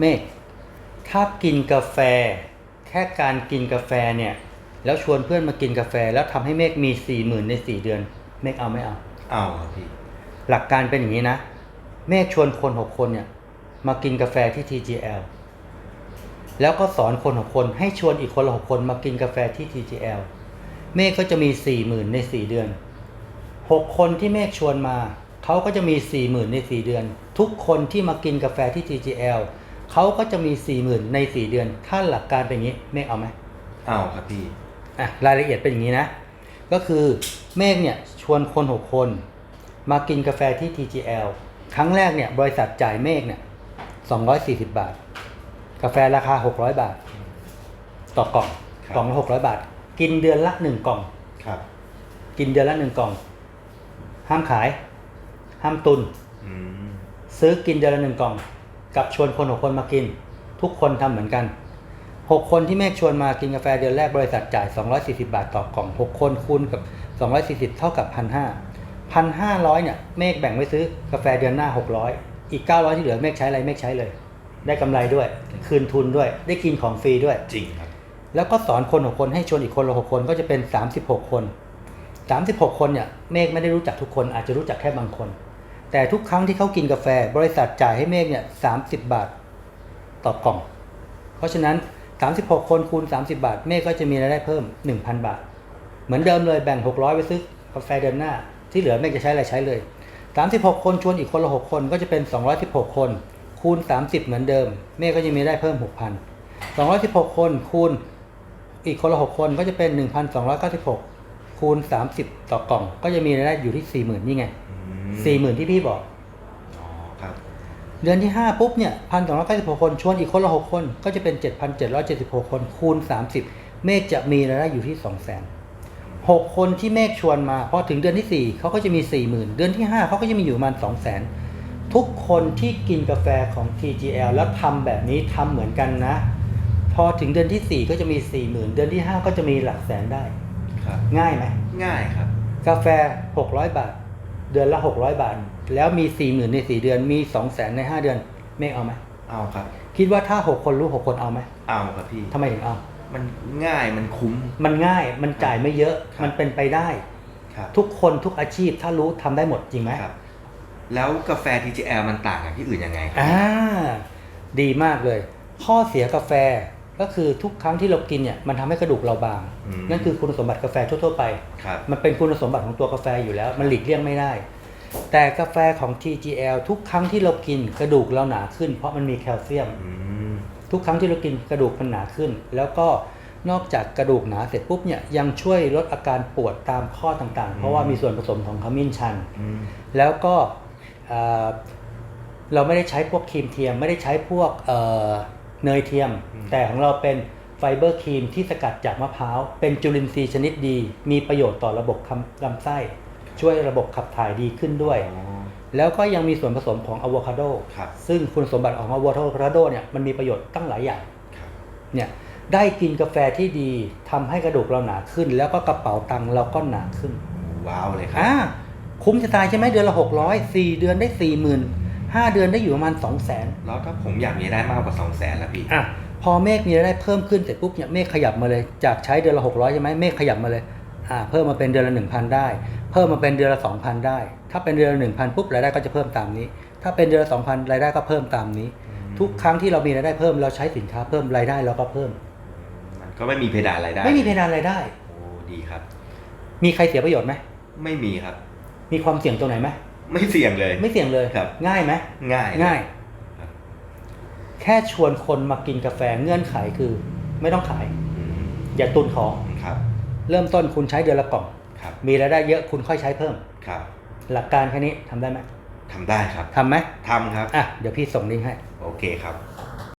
เมฆถ้ากินกาแฟ แค่การกินกาแฟเนี่ย แล้วชวนเพื่อนมากินกาแฟ แล้วทำให้เมฆมีสี่หมื่นในสี่เดือน เมฆเอาไม่เอาเอาครับพี่หลักการเป็นอย่างนี้นะ เมฆชวนคนหกคนเนี่ย มากินกาแฟที่ TGL แล้วก็สอนคนหกคนให้ชวนอีกคนละหกคนมากินกาแฟที่ TGL เมฆก็จะมีสี่หมื่นในสี่เดือนหกคนที่เมฆชวนมาเขาก็จะมีสี่หมื่นในสี่เดือน ทุกคนที่มากินกาแฟที่ TGL เขาก็จะมีสี่หมื่นในสี่เดือน ถ้าหลักการเป็นอย่างนี้เมฆเอาไหมเอาครับพี่อะรายละเอียดเป็นอย่างนี้นะ ก็คือเมฆเนี่ยชวนคนหกคน มากินกาแฟที่ TGL ครั้งแรกเนี่ยบริษัทจ่ายเมฆเนี่ย240 บาท กาแฟราคา 600 บาท ต่อกล่องครับกล่องละ600 บาท กินเดือนละหนึ่งกล่อง ครับ กินเดือนละหนึ่งกล่อง ห้ามขาย ห้ามตุนอืมซื้อกินเดือนละหนึ่งกล่อง กับชวนคนหกคนมากิน ทุกคนทำเหมือนกันหกคนที่เมฆชวนมากินกาแฟเดือนแรกบริษัทจ่าย 240 บาทต่อกล่องหกคนคูณกับ 240 เท่ากับ 1,500 1,500เนี่ยเมฆแบ่งไว้ซื้อกาแฟเดือนหน้า 600 อีก 900 ที่เหลือเมฆใช้อะไรเมฆใช้เลย ได้กำไรด้วย คืนทุนด้วย ได้กินของฟรีด้วย จริงครับ แล้วก็สอนคนหกคนให้ชวนอีกคนละหกคนก็จะเป็น 36 คน 36 คนเนี่ยเมฆไม่ได้รู้จักทุกคนอาจจะรู้จักแค่บางคน แต่ทุกครั้งที่เขากินกาแฟ บริษัทจ่ายให้เมฆเนี่ย30บาทต่อกล่อง เพราะฉะนั้น 36 คนคูณ 30 บาท เมฆก็จะมีรายได้เพิ่ม 1,000 บาท เหมือนเดิมเลยแบ่ง 600 ไปซื้อกาแฟเดือนหน้า ที่เหลือเมฆจะใช้อะไรใช้เลย 36 คนชวนอีกคนละ 6 คนก็จะเป็น 216 คน คูณ 30 เหมือนเดิม เมฆก็จะมีได้เพิ่ม 6,000 216 คนคูณอีกคนละ 6 คนก็จะเป็น 1,296 คูณ 30 ต่อกล่อง ก็จะมีรายได้อยู่ที่ 40,000 นี่ไง อืม40,000ที่พี่บอก อ๋อครับเดือนที่ 5 ปุ๊บเนี่ยพันสองร้อยเก้าสิบหกคนชวนอีกคนละหกคน ก็จะเป็น7,776คนคูณ30เมฆจะมีรายได้อยู่ที่200,000 6คนที่เมฆชวนมาพอถึงเดือนที่4เขาก็จะมี40,000เดือนที่5เขาก็จะมีอยู่ประมาณ200,000ทุกคนที่กินกาแฟของ TGL แล้วทำแบบนี้ทำเหมือนกันนะ พอถึงเดือนที่ 4 ก็จะมี 40,000 เดือนที่ 5 ก็จะมีหลักแสนได้ ครับ ง่ายไหม ง่ายครับ กาแฟ 600 บาท เดือนละ600บาท แล้วมี40,000ใน4เดือนมี200,000ใน5เดือนเมฆเอาไหมเอาครับ คิดว่าถ้า6คนรู้6คนเอาไหมเอาครับพี่ทำไมถึงเอา มันง่ายมันคุ้ม มันง่ายมันจ่ายไม่เยอะครับมันเป็นไปได้ครับทุกคนทุกอาชีพถ้ารู้ทำได้หมดจริงไหมครับ แล้วกาแฟ TGL มันต่างกับที่อื่นยังไงครับอ่าดีมากเลย ข้อเสียกาแฟ ก็คือทุกครั้งที่เรากินเนี่ยมันทำให้กระดูกเราบางอืมนั่นคือคุณสมบัติกาแฟทั่วๆไปครับมันเป็นคุณสมบัติของตัวกาแฟอยู่แล้ว มันหลีกเลี่ยงไม่ได้ แต่กาแฟของ TGL ทุกครั้งที่เรากินกระดูกเราหนาขึ้น เพราะมันมีแคลเซียมอืมทุกครั้งที่เรากินกระดูกมันหนาขึ้น แล้วก็นอกจากกระดูกหนาเสร็จปุ๊บเนี่ยยังช่วยลดอาการปวดตามข้อต่างๆ เพราะว่ามีส่วนผสมของขมิ้นชันอืมแล้วก็เอ่อเราไม่ได้ใช้พวกครีมเทียมไม่ได้ใช้พวก เอ่อเนยเทียม แต่ของเราเป็นไฟเบอร์ครีมที่สกัดจากมะพร้าว เป็นจุลินทรีย์ชนิดดี มีประโยชน์ต่อระบบคำลำไส้ ช่วยระบบขับถ่ายดีขึ้นด้วยอ๋อแล้วก็ยังมีส่วนผสมของอะโวคาโดครับซึ่งคุณสมบัติของอะโวคาโดเนี่ยมันมีประโยชน์ตั้งหลายอย่างครับเนี่ยได้กินกาแฟที่ดีทำให้กระดูกเราหนาขึ้น แล้วก็กระเป๋าตังค์เราก็หนาขึ้น ว้าวเลยครัอ่าคุ้มจะตายใช่ไหมเดือนละหกร้อยสี่เดือนได้สี่หมื่น ห้าเดือนได้อยู่ประมาณสองแสนแล้วถ้าผมอยากมีรายได้มากกว่า 2 0 0 0 0 0ล่ะพี่อะพอเมฆมีรายได้เพิ่มขึ้นเสร็จปุ๊บเนี่ยเมฆขยับมาเลย จากใช้เดือนละหกร้อยใช่ไหมเมฆขยับมาเลยอ่าเพิ่มมาเป็นเดือนละหนึ่งพันได้ เพิ่มมาเป็นเดือนละสองพันได้ ถ้าเป็นเดือนละหนึ่งพันปุ๊บรายได้ก็จะเพิ่มตามนี้ ถ้าเป็นเดือนละสองพันรายได้ก็เพิ่มตามนี้ ทุกครั้งที่เรามีรายได้เพิ่มเราใช้สินค้าเพิ่มรายได้เราก็เพิ่มมันก็ไม่มีเพดานรายได้ไม่มีเพดานรายได้โอ้ดีครับ มีใครเสียประโยชน์ไหมไม่มีครับ มีความเสี่ยงตรงไหนไหม ไม่เสี่ยงเลย ไม่เสี่ยงเลยครับ ง่ายไหมง่ายง่ายครับแค่ชวนคนมากินกาแฟเงื่อนไขคือ ไม่ต้องขาย อืมอย่าตุนของครับ เริ่มต้นคุณใช้เดือนละกล่อง ครับมีรายได้เยอะคุณค่อยใช้เพิ่ม ครับหลักการแค่นี้ทำได้ไหมทำได้ครับทำไหมทำครับ อะเดี๋ยวพี่ส่งลิงก์ให้ โอเคครับ